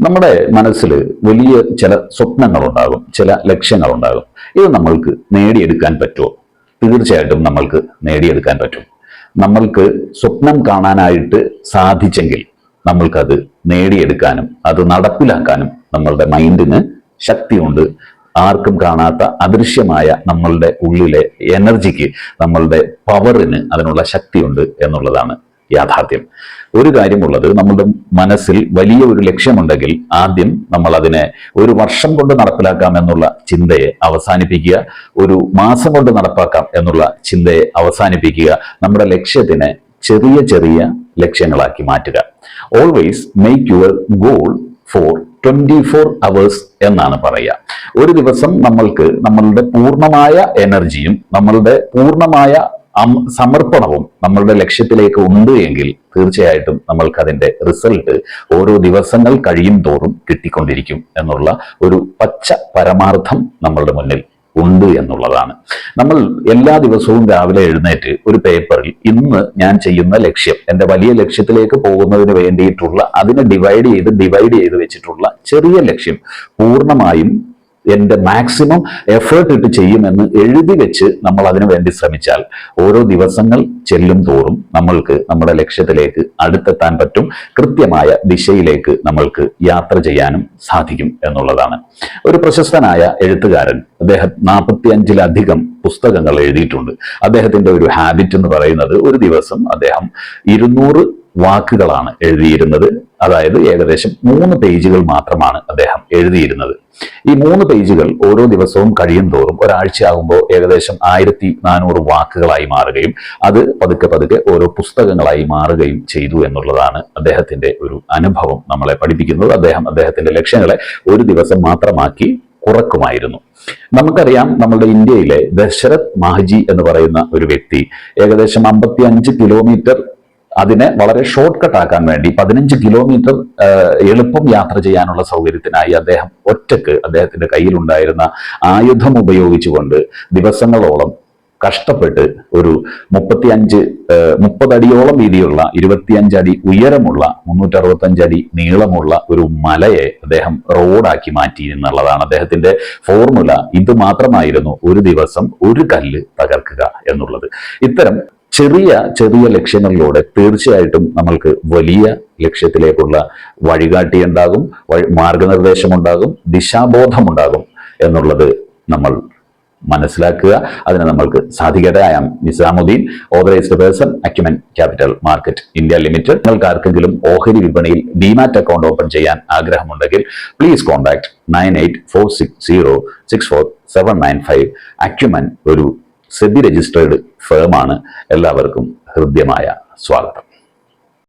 നമ്മുടെ മനസ്സിൽ വലിയ ചില സ്വപ്നങ്ങളുണ്ടാകും ചില ലക്ഷ്യങ്ങളുണ്ടാകും. ഇത് നമ്മൾക്ക് നേടിയെടുക്കാൻ പറ്റുമോ? തീർച്ചയായിട്ടും നമ്മൾക്ക് നേടിയെടുക്കാൻ പറ്റും. നമ്മൾക്ക് സ്വപ്നം കാണാനായിട്ട് സാധിച്ചെങ്കിൽ നമ്മൾക്കത് നേടിയെടുക്കാനും അത് നടപ്പിലാക്കാനും നമ്മളുടെ മൈൻഡിന് ശക്തിയുണ്ട്. ആർക്കും കാണാത്ത അദൃശ്യമായ നമ്മളുടെ ഉള്ളിലെ എനർജിക്ക് നമ്മളുടെ പവറിന് അതിനുള്ള ശക്തിയുണ്ട് എന്നുള്ളതാണ് യാഥാർത്ഥ്യം. ഒരു കാര്യമുള്ളത് നമ്മുടെ മനസ്സിൽ വലിയ ഒരു ലക്ഷ്യമുണ്ടെങ്കിൽ ആദ്യം നമ്മൾ അതിനെ ഒരു വർഷം കൊണ്ട് നടപ്പിലാക്കാം എന്നുള്ള ചിന്തയെ അവസാനിപ്പിക്കുക ഒരു മാസം കൊണ്ട് നടപ്പാക്കാം എന്നുള്ള ചിന്തയെ അവസാനിപ്പിക്കുക നമ്മുടെ ലക്ഷ്യത്തിനെ ചെറിയ ചെറിയ ലക്ഷ്യങ്ങളാക്കി മാറ്റുക. Always make your goal for twenty four hours എന്നാണ് പറയുക. ഒരു ദിവസം നമ്മൾക്ക് നമ്മളുടെ പൂർണമായ എനർജിയും നമ്മളുടെ പൂർണമായ സമർപ്പണവും നമ്മളുടെ ലക്ഷ്യത്തിലേക്ക് ഉണ്ട് എങ്കിൽ തീർച്ചയായിട്ടും നമ്മൾക്ക് അതിന്റെ റിസൾട്ട് ഓരോ ദിവസങ്ങൾ കഴിയും തോറും കിട്ടിക്കൊണ്ടിരിക്കും എന്നുള്ള ഒരു പച്ച പരമാർത്ഥം നമ്മളുടെ മുന്നിൽ ഉണ്ട് എന്നുള്ളതാണ്. നമ്മൾ എല്ലാ ദിവസവും രാവിലെ എഴുന്നേറ്റ് ഒരു പേപ്പറിൽ ഇന്ന് ഞാൻ ചെയ്യുന്ന ലക്ഷ്യം എന്റെ വലിയ ലക്ഷ്യത്തിലേക്ക് പോകുന്നതിന് വേണ്ടിയിട്ടുള്ള അതിനെ ഡിവൈഡ് ചെയ്ത് ഡിവൈഡ് ചെയ്ത് വെച്ചിട്ടുള്ള ചെറിയ ലക്ഷ്യം പൂർണമായും എന്റെ മാക്സിമം എഫേർട്ട് ഇട്ട് ചെയ്യുമെന്ന് എഴുതി വെച്ച് നമ്മൾ അതിനു വേണ്ടി ശ്രമിച്ചാൽ ഓരോ ദിവസങ്ങൾ ചെല്ലും തോറും നമ്മൾക്ക് നമ്മുടെ ലക്ഷ്യത്തിലേക്ക് അടുത്തെത്താൻ പറ്റും. കൃത്യമായ ദിശയിലേക്ക് നമ്മൾക്ക് യാത്ര ചെയ്യാനും സാധിക്കും എന്നുള്ളതാണ്. ഒരു പ്രശസ്തനായ എഴുത്തുകാരൻ അദ്ദേഹം നാൽപ്പത്തി അഞ്ചിലധികം പുസ്തകങ്ങൾ എഴുതിയിട്ടുണ്ട്. അദ്ദേഹത്തിന്റെ ഒരു ഹാബിറ്റ് എന്ന് പറയുന്നത് ഒരു ദിവസം അദ്ദേഹം ഇരുന്നൂറ് വാക്കുകളാണ് എഴുതിയിരുന്നത്. അതായത് ഏകദേശം മൂന്ന് പേജുകൾ മാത്രമാണ് അദ്ദേഹം എഴുതിയിരുന്നത്. ഈ മൂന്ന് പേജുകൾ ഓരോ ദിവസവും കഴിയും തോറും ഒരാഴ്ചയാകുമ്പോൾ ഏകദേശം ആയിരത്തി നാനൂറ് വാക്കുകളായി മാറുകയും അത് പതുക്കെ പതുക്കെ ഓരോ പുസ്തകങ്ങളായി മാറുകയും ചെയ്തു എന്നുള്ളതാണ് അദ്ദേഹത്തിന്റെ ഒരു അനുഭവം നമ്മളെ പഠിപ്പിക്കുന്നത്. അദ്ദേഹം അദ്ദേഹത്തിന്റെ ലക്ഷ്യങ്ങളെ ഒരു ദിവസം മാത്രമാക്കി കുറക്കുമായിരുന്നു. നമുക്കറിയാം നമ്മുടെ ഇന്ത്യയിലെ ദശരഥ് മാഹജി എന്ന് പറയുന്ന ഒരു വ്യക്തി ഏകദേശം അമ്പത്തി അഞ്ച് കിലോമീറ്റർ അതിനെ വളരെ ഷോർട്ട് കട്ട് ആക്കാൻ വേണ്ടി പതിനഞ്ച് കിലോമീറ്റർ എളുപ്പം യാത്ര ചെയ്യാനുള്ള സൗകര്യത്തിനായി അദ്ദേഹം ഒറ്റയ്ക്ക് അദ്ദേഹത്തിന്റെ കയ്യിലുണ്ടായിരുന്ന ആയുധം ഉപയോഗിച്ചുകൊണ്ട് ദിവസങ്ങളോളം കഷ്ടപ്പെട്ട് ഒരു മുപ്പത്തിയഞ്ച് മുപ്പതടിയോളം വീതിയുള്ള ഇരുപത്തിയഞ്ച് അടി ഉയരമുള്ള മുന്നൂറ്റി അറുപത്തഞ്ച് അടി നീളമുള്ള ഒരു മലയെ അദ്ദേഹം റോഡാക്കി മാറ്റി എന്നുള്ളതാണ് അദ്ദേഹത്തിന്റെ ഫോർമുല ഇത് മാത്രമായിരുന്നു ഒരു ദിവസം ഒരു കല്ല് തകർക്കുക എന്നുള്ളത്. ഇത്തരം ചെറിയ ചെറിയ ലക്ഷ്യങ്ങളിലൂടെ തീർച്ചയായിട്ടും നമ്മൾക്ക് വലിയ ലക്ഷ്യത്തിലേക്കുള്ള വഴികാട്ടി ഉണ്ടാകും മാർഗനിർദ്ദേശമുണ്ടാകും ദിശാബോധമുണ്ടാകും എന്നുള്ളത് നമ്മൾ മനസ്സിലാക്കുക. അതിന് നമ്മൾക്ക് സാധിക്കട്ടെ. I am Nizamuddin authorized person Acumen capital market India limited നിങ്ങൾക്ക് ആർക്കെങ്കിലും ഓഹരി വിപണിയിൽ ഡിമാറ്റ് അക്കൗണ്ട് ഓപ്പൺ ചെയ്യാൻ ആഗ്രഹമുണ്ടെങ്കിൽ please contact nine eight four six zero six four seven nine five Acumen ഒരു സെബി രജിസ്ട്രേഡ് ഫേമാണ്. എല്ലാവർക്കും ഹൃദ്യമായ സ്വാഗതം.